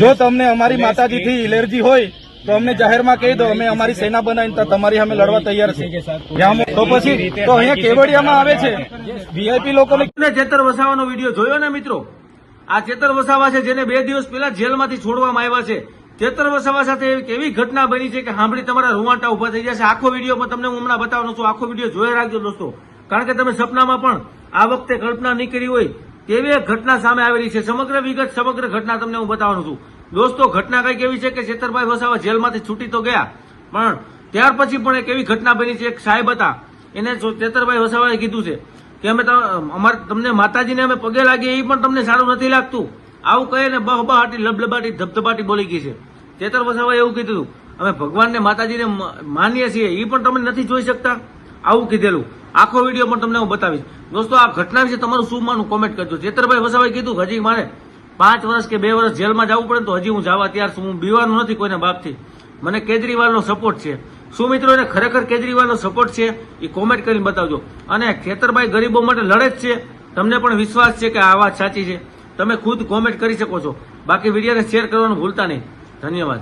જો તમને અમારી માતાજીથી એલર્જી હોય તો અમને જાહેરમાં કહી દો અમે અમારી સેના બનાવીને તમારી સામે લડવા તૈયાર છીએ. તો પછી તો અહીંયા કેવડિયામાં આવે છે? વીઆઈપી લોકોને ને ચેતર વસાવાનો વીડિયો જોયો ને મિત્રો? આ ચેતર વસાવા છે જેને બે દિવસ પહેલા જેલમાંથી છોડવામાં આવ્યા છે. ચેતર વસાવા સાથે એવી ઘટના બની છે કે સાંભળી તમારા રૂવાટા ઊભા થઈ જશે? આખો વીડિયો પણ તમને હું હમણાં બતાવવાનો છું. આખો વીડિયો જોઈ રાખજો દોસ્તો. કારણ કે તમે સપનામાં પણ આ વખતે કલ્પના નહીં કરી હોય તેવી એક ઘટના સામે આવેલી છે? સમગ્ર વિગત, સમગ્ર ઘટના તમને હું બતાવવાનું છું. દોસ્તો, ઘટના કંઈક એવી છે કે ચેતરભાઈ વસાવા જેલમાંથી છૂટી તો ગયા, પણ ત્યાર પછી પણ એક એવી ઘટના બની છે, એક સાહેબ હતા. એને ચેતરભાઈ વસાવાએ કીધું છે કે અમે અમારે, તમને માતાજીને અમે પગે લાગીએ એ પણ તમને સારું નથી લાગતું. આવું કહે ને બહબહાટી લબલબાટી, ધબધબાટી બોલી ગઈ છે. ચેતર વસાવાએ એવું કીધું, અમે ભગવાનને માતાજીને માનીએ છીએ, એ પણ તમે નથી જોઈ શકતા. આવું કીધેલું. આખો વીડિયો પણ તમને હું બતાવીશ. દોસ્તો, આ ઘટના વિશે તમારું શું માનું કોમેન્ટ કરજો. ચેતરભાઈ વસાભાઈ કીધું, હજી મારે પાંચ વર્ષ કે બે વર્ષ જેલમાં જવું પડે તો હજી હું જવા ત્યાર છું. હું બીવાનું નથી કોઈને બાપથી. મને કેજરીવાલનો સપોર્ટ છે. શું મિત્રો, એને ખરેખર કેજરીવાલનો સપોર્ટ છે? એ કોમેન્ટ કરીને બતાવજો. અને ખેતરભાઈ ગરીબો માટે લડે જ છે. તમને પણ વિશ્વાસ છે કે આ વાત સાચી છે. તમે ખુદ કોમેન્ટ કરી શકો છો. બાકી વિડીયોને શેર કરવાનું ભૂલતા નહીં. ધન્યવાદ.